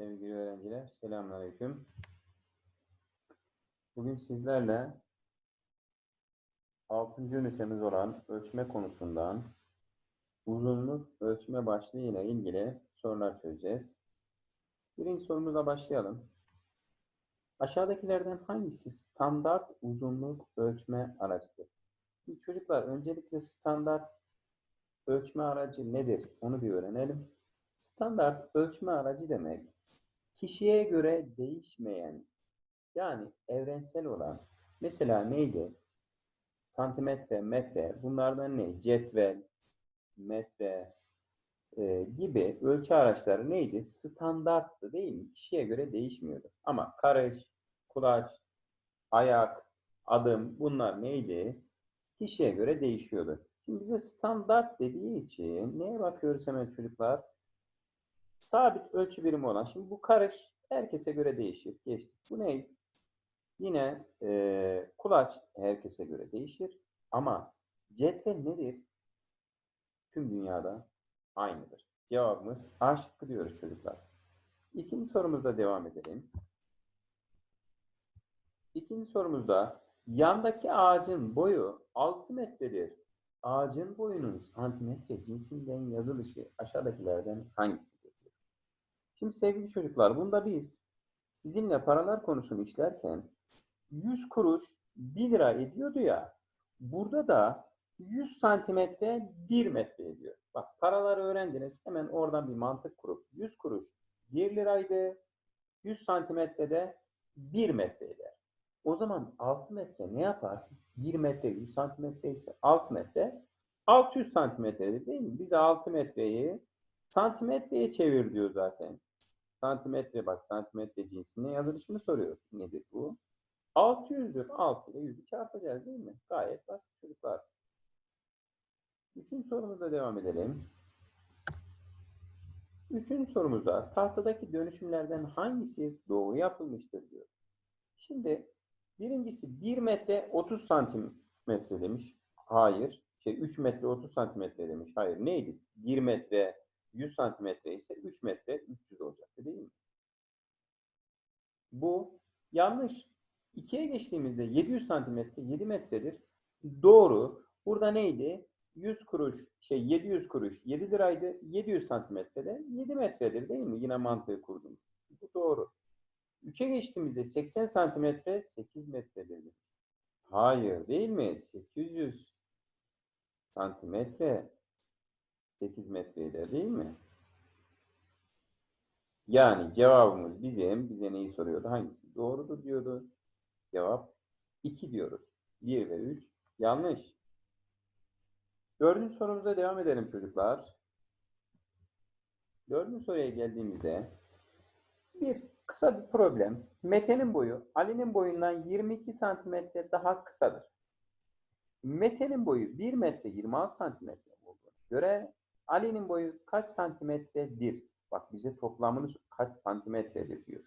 Sevgili öğrenciler, selamünaleyküm. Bugün sizlerle 6. ünitemiz olan ölçme konusundan uzunluk ölçme başlığı ile ilgili sorular çözeceğiz. Birinci sorumuza başlayalım. Aşağıdakilerden hangisi standart uzunluk ölçme aracıdır? Çocuklar öncelikle standart ölçme aracı nedir? Onu bir öğrenelim. Standart ölçme aracı demek kişiye göre değişmeyen yani evrensel olan mesela neydi? Santimetre, metre bunlardan ne? Cetvel, metre e, gibi ölçü araçları neydi? Standarttı değil mi? Kişiye göre değişmiyordu. Ama karış, kulaç, ayak, adım bunlar neydi? Kişiye göre değişiyordu. Şimdi bize standart dediği için neye bakıyoruz hemen çocuklar? Sabit ölçü birimi olan. Şimdi bu karış herkese göre değişir. Geçtik. Bu ne? Yine e, kulaç herkese göre değişir. Ama cetvel nedir? Tüm dünyada aynıdır. Cevabımız A şıkkı diyoruz çocuklar. İkinci sorumuzda devam edelim. İkinci sorumuzda yandaki ağacın boyu 6 metredir. Ağacın boyunun santimetre cinsinden yazılışı aşağıdakilerden hangisidir? Şimdi sevgili çocuklar bunda biz sizinle paralar konusunu işlerken 100 kuruş 1 lira ediyordu ya burada da 100 santimetre 1 metre ediyor. Bak paraları öğrendiniz hemen oradan bir mantık kurup 100 kuruş 1 liraydı 100 santimetrede 1 metre eder. O zaman 6 metre ne yapar? 1 metre 100 santimetre ise 6 metre 600 santimetredir değil mi? Bize 6 metreyi santimetreye çevir diyor zaten. Santimetre bak santimetre cinsine yazılışını soruyor. Nedir bu? 600'dür. 6 ile 100'ü çarpacağız değil mi? Gayet basit çocuklar. Üçüncü sorumuza devam edelim. Üçüncü sorumuzda tahtadaki dönüşümlerden hangisi doğru yapılmıştır diyor. Şimdi birincisi 1 metre 30 santimetre demiş. Hayır. Şey 3 metre 30 santimetre demiş. Hayır. Neydi? 1 metre 100 santimetre ise 3 metre 300 olacaktı değil mi? Bu yanlış. 2'ye geçtiğimizde 700 santimetre 7 metredir. Doğru. Burada neydi? 100 kuruş, şey 700 kuruş 7 liraydı. 700 santimetrede 7 metredir değil mi? Yine mantığı kurdum. Bu doğru. 3'e geçtiğimizde 80 santimetre 8 metredir. Hayır değil mi? 800 santimetre 8 metreydi değil mi? Yani cevabımız bizim, bize neyi soruyordu? Hangisi doğrudur diyordu. Cevap 2 diyoruz. 1 ve 3 yanlış. Dördüncü sorumuza devam edelim çocuklar. Dördüncü soruya geldiğimizde bir kısa bir problem. Mete'nin boyu Ali'nin boyundan 22 santimetre daha kısadır. Mete'nin boyu 1 metre 26 santimetre olduğuna göre Ali'nin boyu kaç santimetredir? Bak bize toplamını kaç santimetredir diyor.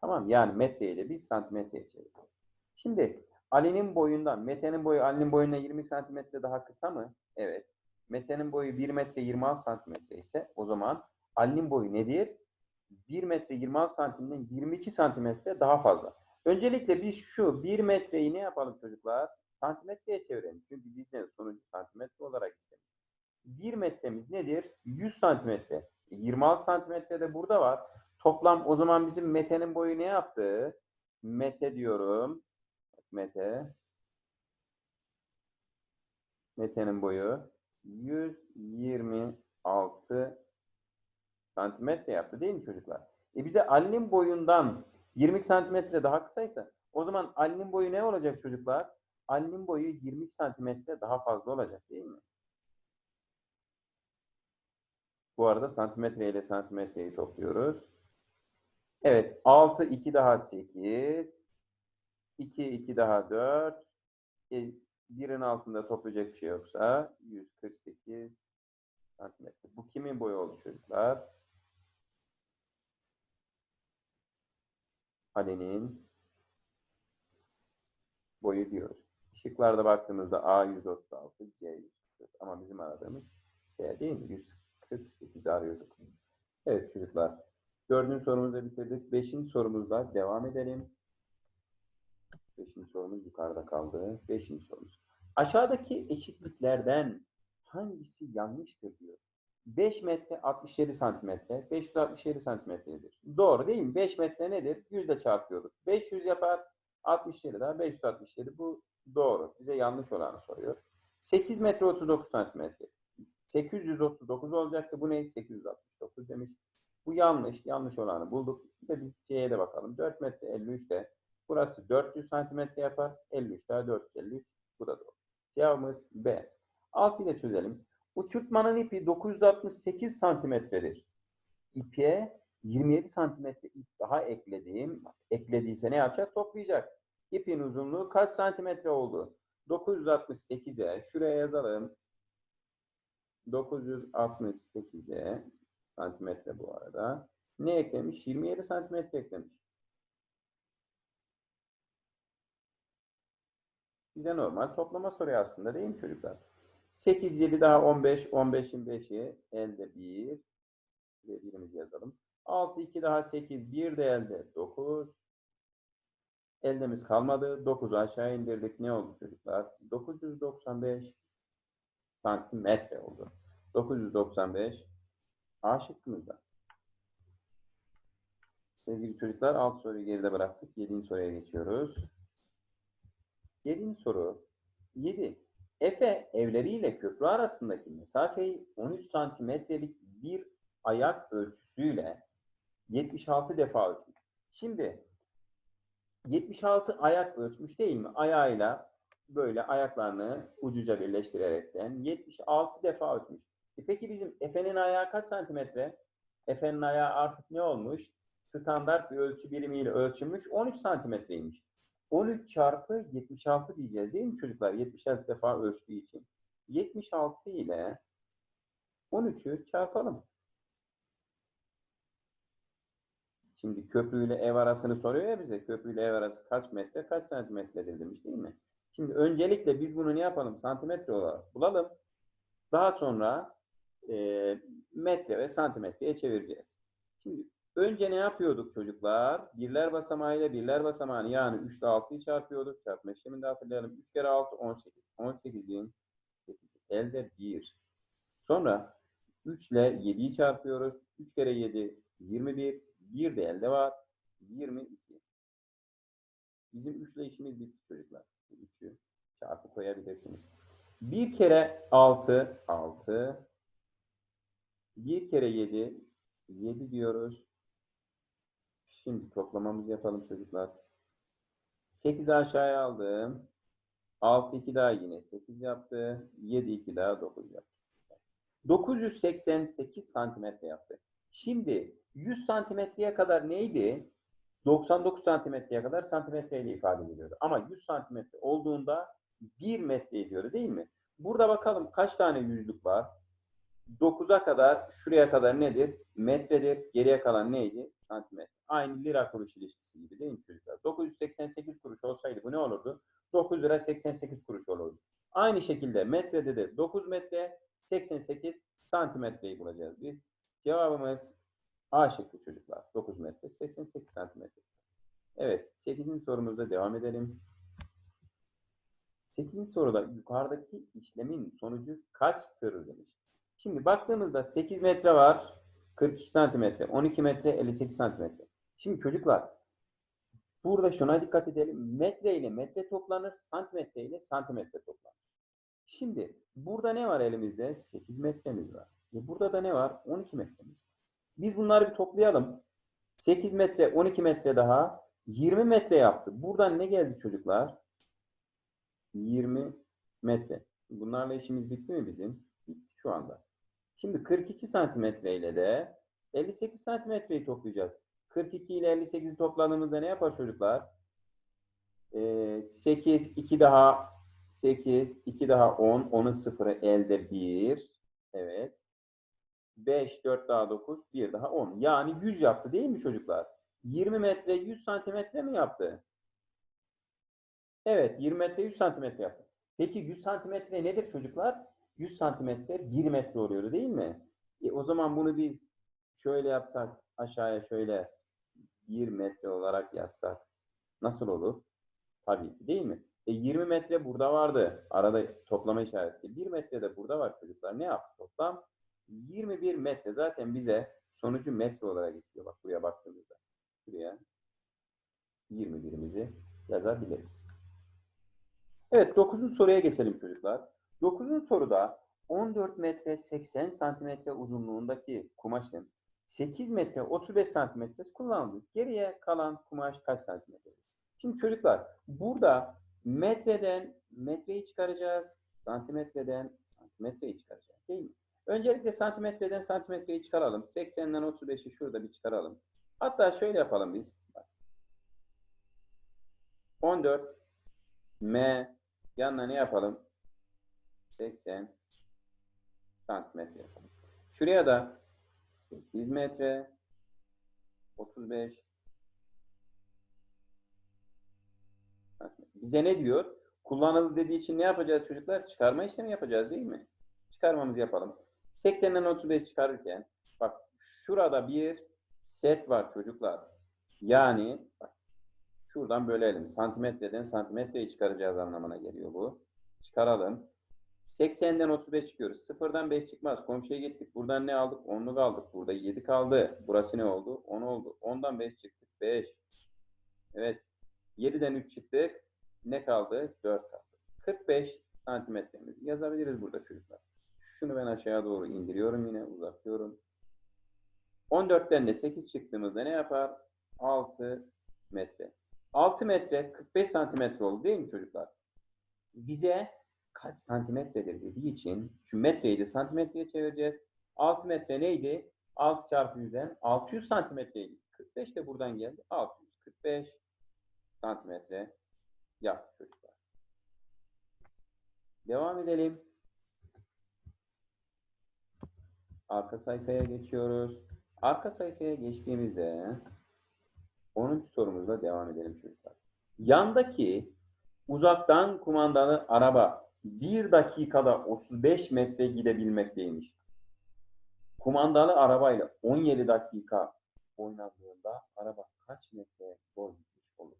Tamam yani metre ile biz santimetreye çevireceğiz. Şimdi Ali'nin boyundan, Mete'nin boyu Ali'nin boyundan 20 santimetre daha kısa mı? Evet. Mete'nin boyu 1 metre 26 santimetre ise o zaman Ali'nin boyu nedir? 1 metre 26 santimden 22 santimetre daha fazla. Öncelikle biz şu 1 metreyi ne yapalım çocuklar? Santimetreye çevirelim. Çünkü bizden sonucu santimetre olarak istedik. 1 metremiz nedir? 100 santimetre. 26 santimetre de burada var. Toplam o zaman bizim metenin boyu ne yaptı? Mete diyorum. Mete. Metenin boyu 126 santimetre yaptı değil mi çocuklar? E bize Ali'nin boyundan 20 santimetre daha kısaysa o zaman Ali'nin boyu ne olacak çocuklar? Ali'nin boyu 20 santimetre daha fazla olacak değil mi? Bu arada santimetre ile santimetreyi topluyoruz. Evet. 6, 2 daha 8. 2, 2 daha 4. E, birin altında toplayacak bir şey yoksa 148 santimetre. Bu kimin boyu oldu çocuklar? Ali'nin boyu diyoruz. Şıklarda baktığımızda A 136, C 140 ama bizim aradığımız C değil mi? 148 arıyorduk. Evet çocuklar. Dördüncü sorumuzu bitirdik. Beşinci sorumuzla devam edelim. Beşinci sorumuz yukarıda kaldı. Beşinci sorumuz. Aşağıdaki eşitliklerden hangisi yanlıştır diyor. 5 metre 67 santimetre, 567 santimetredir. Doğru değil mi? 5 metre nedir? 100 ile çarpıyorduk. 500 yapar, 67 daha 567. Bu doğru. Bize yanlış olanı soruyor. 8 metre 39 santimetre. 839 olacaktı. Bu ne? 869 demiş. Bu yanlış. Yanlış olanı bulduk. Bir de biz C'ye de bakalım. 4 metre 53 de. Burası 400 santimetre yapar. 53 daha 453. Bu da doğru. Cevabımız B. 6 ile çözelim. Uçurtmanın ipi 968 santimetredir. İpe 27 santimetre ip daha eklediğim, eklediyse ne yapacak? Toplayacak. İpin uzunluğu kaç santimetre oldu? 968'e şuraya yazalım. 968'e santimetre bu arada. Ne eklemiş? 27 santimetre eklemiş. Bize normal toplama soruyor aslında değil mi çocuklar? 8, 7 daha 15, 15'in 5'i elde 1 ve birimizi yazalım. 6, 2 daha 8, 1 de elde 9. Eldemiz kalmadı. 9'u aşağı indirdik. Ne oldu çocuklar? 995 santimetre oldu. 995 A şıkkımızda. Sevgili çocuklar alt soruyu geride bıraktık. 7. soruya geçiyoruz. 7. soru 7. Efe evleriyle köprü arasındaki mesafeyi 13 santimetrelik bir ayak ölçüsüyle 76 defa ölçmüş. Şimdi 76 ayak ölçmüş değil mi? Ayağıyla böyle ayaklarını ucuca birleştirerekten 76 defa ölçmüş. E peki bizim Efe'nin ayağı kaç santimetre? Efe'nin ayağı artık ne olmuş? Standart bir ölçü birimiyle ölçülmüş 13 santimetreymiş. 13 çarpı 76 diyeceğiz değil mi çocuklar? 76 defa ölçtüğü için. 76 ile 13'ü çarpalım. Şimdi köprüyle ev arasını soruyor ya bize. Köprüyle ev arası kaç metre, kaç santimetredir demiş değil mi? Şimdi öncelikle biz bunu ne yapalım? Santimetre olarak bulalım. Daha sonra e, metre ve santimetreye çevireceğiz. Şimdi önce ne yapıyorduk çocuklar? Birler basamağıyla birler basamağını yani 3 ile 6'yı çarpıyorduk. Çarpma işlemini de hatırlayalım. 3 kere 6 18. 18'in 8 elde 1. Sonra 3 ile 7'yi çarpıyoruz. 3 kere 7 21. 1 de elde var. 22. Bizim 3 ile işimiz bitti çocuklar. 3'ü çarpı koyabilirsiniz. 1 kere 6 6. 1 kere 7 7 diyoruz. Şimdi toplamamızı yapalım çocuklar. 8'i aşağıya aldım. 6 2 daha yine 8 yaptı. 7 2 daha 9 yaptı. 988 santimetre yaptı. Şimdi 100 santimetreye kadar neydi? 99 santimetreye kadar santimetreyle ifade ediliyordu. Ama 100 santimetre olduğunda 1 metre ediyordu değil mi? Burada bakalım kaç tane yüzlük var? 9'a kadar, şuraya kadar nedir? Metredir. Geriye kalan neydi? Santimetre. Aynı lira kuruş ilişkisi gibi değil mi çocuklar? 988 kuruş olsaydı bu ne olurdu? 9 lira 88 kuruş olurdu. Aynı şekilde metrede de 9 metre 88 santimetreyi bulacağız biz. Cevabımız A şıkkı çocuklar. 9 metre 88 santimetre. Evet 8. sorumuzda devam edelim. 8. soruda yukarıdaki işlemin sonucu kaçtır demiş. Şimdi baktığımızda 8 metre var, 42 santimetre, 12 metre, 58 santimetre. Şimdi çocuklar, burada şuna dikkat edelim. Metre ile metre toplanır, santimetre ile santimetre toplanır. Şimdi burada ne var elimizde? 8 metremiz var. E burada da ne var? 12 metremiz. Biz bunları bir toplayalım. 8 metre, 12 metre daha 20 metre yaptı. Buradan ne geldi çocuklar? 20 metre. Bunlarla işimiz bitti mi bizim? Bitti şu anda. Şimdi 42 santimetre ile de 58 santimetreyi toplayacağız. 42 ile 58'i topladığımızda ne yapar çocuklar? Ee, 8, 2 daha 8, 2 daha 10, 10'un sıfırı elde 1. Evet. 5, 4 daha 9, 1 daha 10. Yani 100 yaptı değil mi çocuklar? 20 metre 100 santimetre mi yaptı? Evet 20 metre 100 santimetre yaptı. Peki 100 santimetre nedir çocuklar? 100 santimetre 1 metre oluyordu değil mi? E, o zaman bunu biz şöyle yapsak aşağıya şöyle 1 metre olarak yazsak nasıl olur? Tabii ki değil mi? E 20 metre burada vardı. Arada toplama işareti. 1 metre de burada var çocuklar. Ne yaptı toplam? 21 metre. Zaten bize sonucu metre olarak istiyor. Bak buraya baktığımızda. Buraya 21'imizi yazabiliriz. Evet 9. soruya geçelim çocuklar. 9. soruda 14 metre 80 santimetre uzunluğundaki kumaşın 8 metre 35 santimetresi kullanıldı. Geriye kalan kumaş kaç santimetre? Şimdi çocuklar burada metreden metreyi çıkaracağız. Santimetreden santimetreyi çıkaracağız. Değil mi? Öncelikle santimetreden santimetreyi çıkaralım. 80'den 35'i şurada bir çıkaralım. Hatta şöyle yapalım biz. Bak. 14 M yanına ne yapalım? 80 santimetre yapalım. Şuraya da 8 metre 35 bize ne diyor? Kullanıldı dediği için ne yapacağız çocuklar? Çıkarma işlemi yapacağız değil mi? Çıkarmamızı yapalım. 80'den 35 çıkarırken bak şurada bir set var çocuklar. Yani bak şuradan bölelim. Santimetreden santimetreyi çıkaracağız anlamına geliyor bu. Çıkaralım. 80'den 35 çıkıyoruz. Sıfırdan 5 çıkmaz. Komşuya gittik. Buradan ne aldık? 10'luk aldık. Burada 7 kaldı. Burası ne oldu? 10 oldu. 10'dan 5 çıktık. 5. Evet. 7'den 3 çıktık. Ne kaldı? 4 kaldı. 45 santimetremizi yazabiliriz burada çocuklar. Şunu ben aşağıya doğru indiriyorum yine. Uzatıyorum. 14'ten de 8 çıktığımızda ne yapar? 6 metre. 6 metre 45 santimetre oldu değil mi çocuklar? Bize kaç santimetredir dediği için şu metreyi de santimetreye çevireceğiz. 6 metre neydi? 6 çarpı 100'den 600 santimetreydi. 45 de buradan geldi. 645 santimetre yaptı çocuklar. Devam edelim. Arka sayfaya geçiyoruz. Arka sayfaya geçtiğimizde 10. sorumuzla devam edelim çocuklar. Yandaki uzaktan kumandalı araba 1 dakikada 35 metre gidebilmekteymiş. Kumandalı arabayla 17 dakika oynadığında araba kaç metre boy gitmiş olur?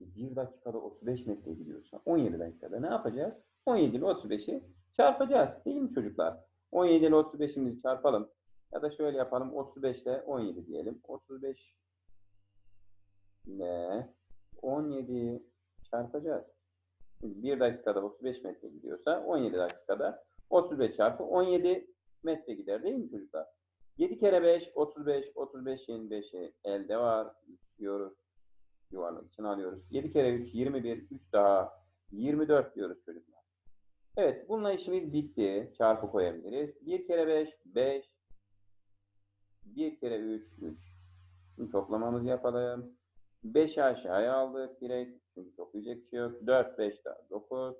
1 dakikada 35 metre gidiyorsa 17 dakikada ne yapacağız? 17 ile 35'i çarpacağız. Değil mi çocuklar? 17 ile 35'imizi çarpalım. Ya da şöyle yapalım. 35 ile 17 diyelim. 35 ile 17 çarpacağız. Şimdi 1 dakikada 35 metre gidiyorsa 17 dakikada 35 çarpı 17 metre gider değil mi çocuklar? 7 kere 5 35 35'in 5'i elde var. Diyoruz. Yuvarlak için alıyoruz. 7 kere 3 21 3 daha 24 diyoruz çocuklar. Evet bununla işimiz bitti. Çarpı koyabiliriz. 1 kere 5 5 1 kere 3 3. Şimdi toplamamızı yapalım. 5'i aşağıya aldık direkt. Çünkü toplayacak bir şey yok. 4, 5 daha 9.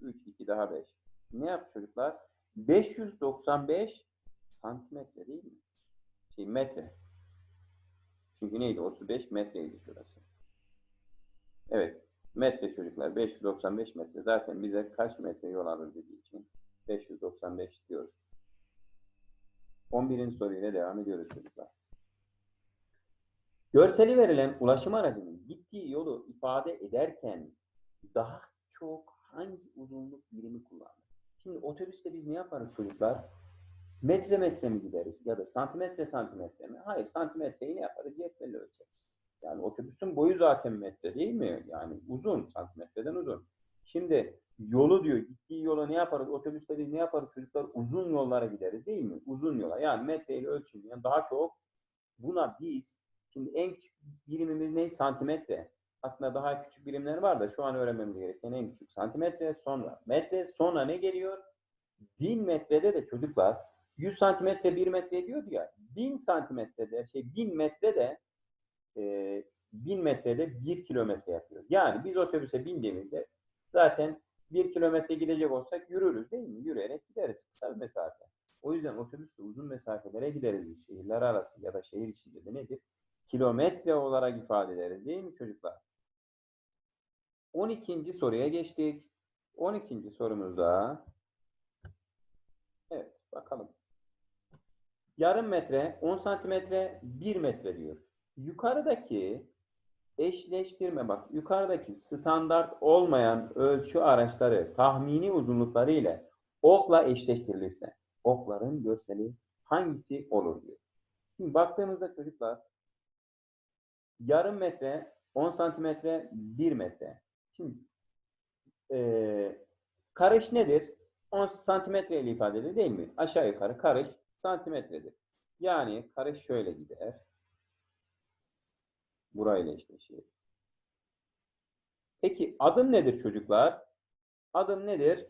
3, 2 daha 5. Ne yaptı çocuklar? 595 santimetre değil mi? Şey metre. Çünkü neydi? 35 metreydi şurası. Evet. Metre çocuklar. 595 metre. Zaten bize kaç metre yol alır dediği için 595 diyoruz. 11. soruyla devam ediyoruz çocuklar. Görseli verilen ulaşım aracının gittiği yolu ifade ederken daha çok hangi uzunluk birimi kullanır? Şimdi otobüste biz ne yaparız çocuklar? Metre metre mi gideriz ya da santimetre santimetre mi? Hayır santimetreyi ne yaparız? Cetvelle ölçeriz. Yani otobüsün boyu zaten metre değil mi? Yani uzun, santimetreden uzun. Şimdi yolu diyor, gittiği yola ne yaparız? Otobüste biz ne yaparız çocuklar? Uzun yollara gideriz değil mi? Uzun yola. Yani metreyle ölçülmeyen daha çok buna biz Şimdi en küçük birimimiz ne? Santimetre. Aslında daha küçük birimler var da şu an öğrenmemiz gereken en küçük santimetre sonra metre sonra ne geliyor? Bin metrede de çocuklar 100 santimetre 1 metre diyordu ya. 1000 santimetrede şey 1000 metrede e, 1000 metrede 1 kilometre yapıyor. Yani biz otobüse bindiğimizde zaten 1 kilometre gidecek olsak yürürüz değil mi? Yürüyerek gideriz kısa bir mesafe. O yüzden otobüste uzun mesafelere gideriz. Şehirler arası ya da şehir içinde de nedir? kilometre olarak ifade ederiz değil mi çocuklar? 12. soruya geçtik. 12. sorumuzda evet bakalım. Yarım metre, 10 santimetre, 1 metre diyor. Yukarıdaki eşleştirme bak yukarıdaki standart olmayan ölçü araçları tahmini uzunlukları ile okla eşleştirilirse okların görseli hangisi olur diyor. Şimdi baktığımızda çocuklar yarım metre, 10 santimetre, 1 metre. Şimdi eee karış nedir? 10 santimetre ile ifade edilir değil mi? Aşağı yukarı karış santimetredir. Yani karış şöyle gider. Burayla eşleşir. Peki adım nedir çocuklar? Adım nedir?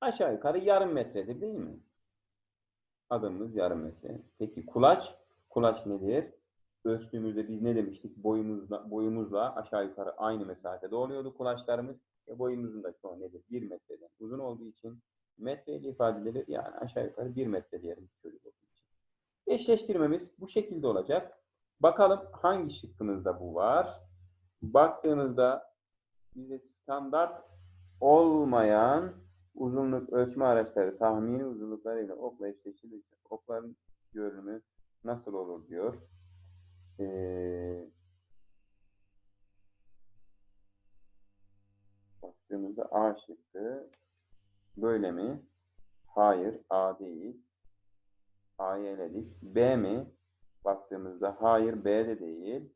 Aşağı yukarı yarım metredir değil mi? Adımımız yarım metre. Peki kulaç? Kulaç nedir? Ölçtüğümüzde biz ne demiştik? Boyumuzla, boyumuzla aşağı yukarı aynı mesafede oluyordu kulaçlarımız. E boyumuzun da çoğu nedir? 1 metreden uzun olduğu için metreyle ifade edilir. Yani aşağı yukarı 1 metre diyelim çocuk olduğu için. Eşleştirmemiz bu şekilde olacak. Bakalım hangi şıkkımızda bu var? Baktığımızda bize standart olmayan uzunluk ölçme araçları tahmini uzunluklarıyla okla eşleştirilirse okların görünümü nasıl olur diyor. Ee, baktığımızda A şıkkı böyle mi? Hayır, A değil. A'yı eledik. B mi? Baktığımızda hayır, B de değil.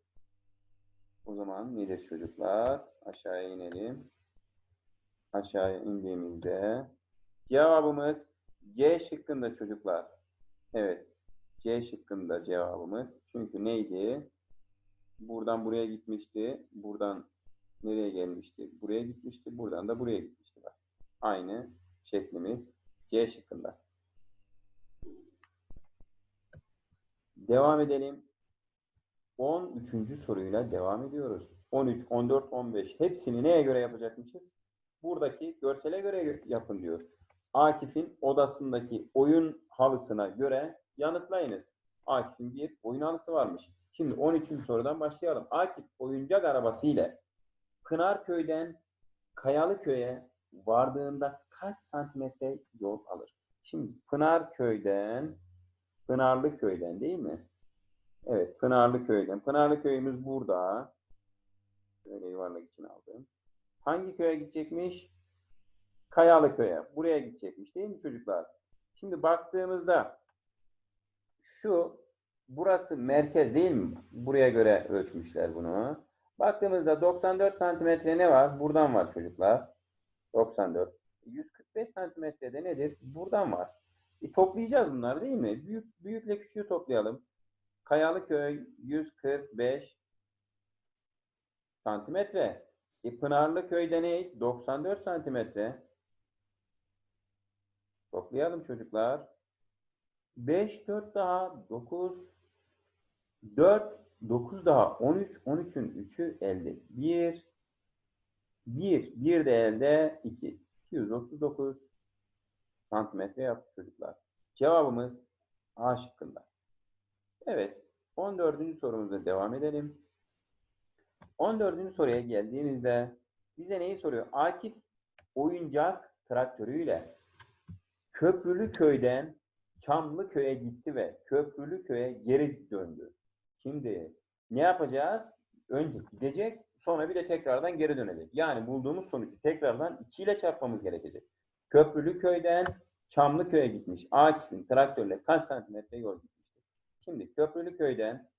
O zaman nedir çocuklar? Aşağıya inelim. Aşağıya indiğimizde cevabımız C şıkkında çocuklar. Evet. C şıkkında cevabımız. Çünkü neydi? Buradan buraya gitmişti. Buradan nereye gelmişti? Buraya gitmişti. Buradan da buraya gitmişti. Aynı şeklimiz C şıkkında. Devam edelim. 13. soruyla devam ediyoruz. 13, 14, 15 hepsini neye göre yapacakmışız? Buradaki görsele göre yapın diyor. Akif'in odasındaki oyun halısına göre yanıtlayınız. Akif'in bir oyun halısı varmış. Şimdi 13. sorudan başlayalım. Akif oyuncak arabası ile Pınarköy'den Kayalıköy'e vardığında kaç santimetre yol alır? Şimdi Pınarköy'den Pınarlıköy'den değil mi? Evet, Pınarlıköy'den. Pınarlıköy'ümüz burada. Şöyle yuvarlak için aldım. Hangi köye gidecekmiş? Kayalıköy'e. Buraya gidecekmiş değil mi çocuklar? Şimdi baktığımızda şu burası merkez değil mi? Buraya göre ölçmüşler bunu. Baktığımızda 94 santimetre ne var? Buradan var çocuklar. 94. 145 santimetrede nedir? Buradan var. E, toplayacağız bunları değil mi? Büyük, büyükle küçüğü toplayalım. Kayalıköy 145 santimetre. E, Pınarlıköy'de ne? 94 santimetre. Toplayalım çocuklar. 5, 4 daha 9, 4, 9 daha 13, 13'ün 3'ü elde. 1, 1, 1 de elde 2. 239 santimetre yaptı çocuklar. Cevabımız A şıkkında. Evet, 14. sorumuza devam edelim. 14. soruya geldiğimizde bize neyi soruyor? Akif oyuncak traktörüyle Köprülü köyden Çamlı köye gitti ve Köprülü köye geri döndü. Şimdi ne yapacağız? Önce gidecek, sonra bir de tekrardan geri dönecek. Yani bulduğumuz sonucu tekrardan 2 ile çarpmamız gerekecek. Köprülü köyden Çamlı köye gitmiş. Akif'in traktörle kaç santimetre yol gitmiştir? Şimdi Köprülü köyden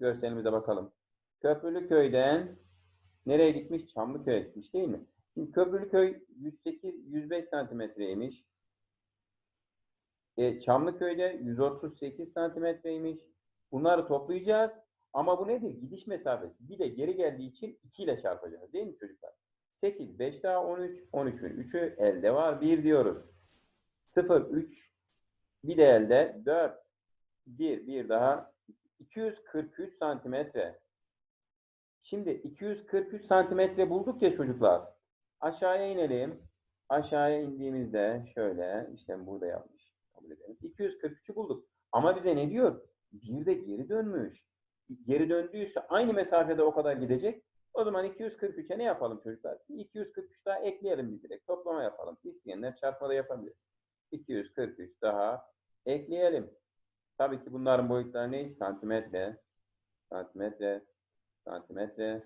görselimize bakalım. Köprülü köyden nereye gitmiş? Çamlı köye gitmiş değil mi? Şimdi Köprülü köy 108 105 santimetreymiş. E, Çamlıköy'de 138 santimetreymiş. Bunları toplayacağız. Ama bu nedir? Gidiş mesafesi. Bir de geri geldiği için 2 ile çarpacağız. Değil mi çocuklar? 8, 5 daha 13. 13'ün 3'ü elde var. 1 diyoruz. 0, 3. Bir de elde 4. 1, 1 daha. 243 santimetre. Şimdi 243 santimetre bulduk ya çocuklar. Aşağıya inelim. Aşağıya indiğimizde şöyle işte burada yapmış. Kabul edelim. 243'ü bulduk. Ama bize ne diyor? Bir de geri dönmüş. Geri döndüyse aynı mesafede o kadar gidecek. O zaman 243'e ne yapalım çocuklar? 243 daha ekleyelim biz direkt. Toplama yapalım. İsteyenler çarpma da yapabilir. 243 daha ekleyelim. Tabii ki bunların boyutları ne? Santimetre, santimetre, santimetre,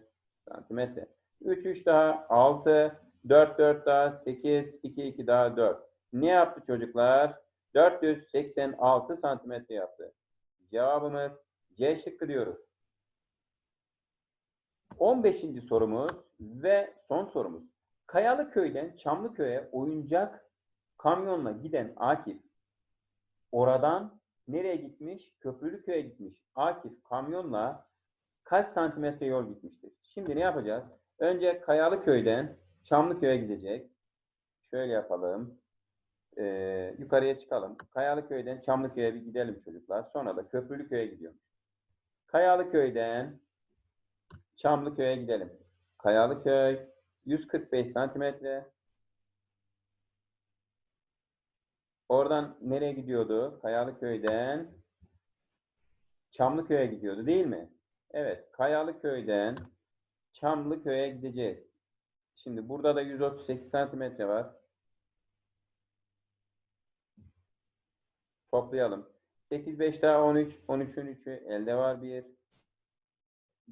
santimetre. 3, 3 daha 6, 4, 4 daha 8, 2, 2 daha 4. Ne yaptı çocuklar? 486 santimetre yaptı. Cevabımız C şıkkı diyoruz. 15. sorumuz ve son sorumuz. Kayalıköy'den Çamlıköy'e oyuncak kamyonla giden Akif oradan nereye gitmiş? Köprülüköy'e gitmiş. Akif kamyonla kaç santimetre yol gitmiştir? Şimdi ne yapacağız? Önce Kayalıköy'den Çamlıköy'e gidecek. Şöyle yapalım. Ee, yukarıya çıkalım. Kayalıköy'den Çamlıköy'e bir gidelim çocuklar. Sonra da Köprülüköy'e gidiyormuş. Kayalıköy'den Çamlıköy'e gidelim. Kayalıköy 145 santimetre. Oradan nereye gidiyordu? Kayalıköy'den Çamlıköy'e gidiyordu değil mi? Evet, Kayalıköy'den Çamlıköy'e gideceğiz. Şimdi burada da 138 santimetre var. Toplayalım. 8, 5 daha 13. 13'ün 3'ü elde var 1.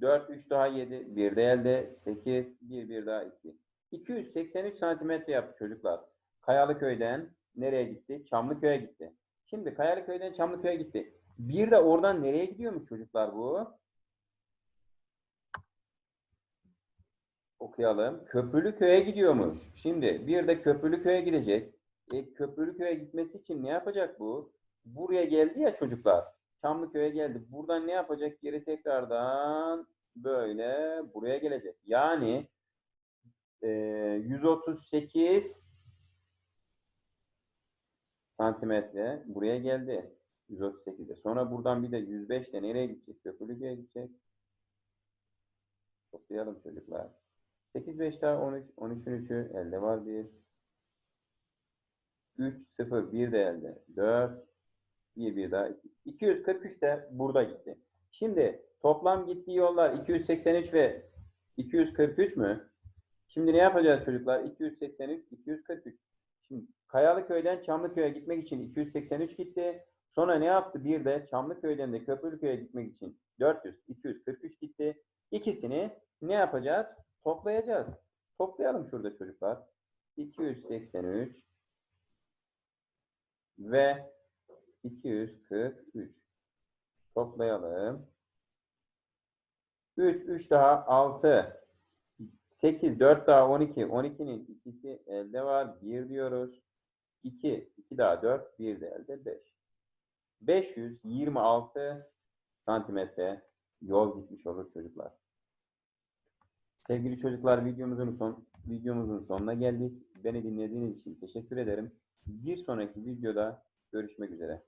4, 3 daha 7. 1 de elde. 8, 1, 1 daha 2. 283 santimetre yaptı çocuklar. Kayalıköy'den nereye gitti? Çamlıköy'e gitti. Şimdi Kayalıköy'den Çamlıköy'e gitti. Bir de oradan nereye gidiyormuş çocuklar bu? Okuyalım. Köprülüköy'e gidiyormuş. Şimdi bir de Köprülüköy'e gidecek. E, Köprülüköy'e gitmesi için ne yapacak bu? Buraya geldi ya çocuklar. Çamlıköy'e geldi. Buradan ne yapacak? Geri tekrardan böyle buraya gelecek. Yani e, 138 santimetre buraya geldi. 138'de. Sonra buradan bir de 105 de nereye gidecek? Köprülüköy'e gidecek. Toplayalım çocuklar. 8, 5 daha 13. 13'ün 3'ü elde var 1. 3, 0, 1 de elde. 4, 1, 1 daha 2. 243 de burada gitti. Şimdi toplam gittiği yollar 283 ve 243 mü? Şimdi ne yapacağız çocuklar? 283, 243. Şimdi Kayalıköy'den Çamlıköy'e gitmek için 283 gitti. Sonra ne yaptı? Bir de Çamlıköy'den de Köprülüköy'e gitmek için 400, 243 gitti. İkisini ne yapacağız? Toplayacağız. Toplayalım şurada çocuklar. 283 ve 243. Toplayalım. 3, 3 daha 6. 8, 4 daha 12. 12'nin ikisi elde var. 1 diyoruz. 2, 2 daha 4. 1 de elde 5. 526 santimetre yol gitmiş olur çocuklar. Sevgili çocuklar videomuzun son videomuzun sonuna geldik. Beni dinlediğiniz için teşekkür ederim. Bir sonraki videoda görüşmek üzere.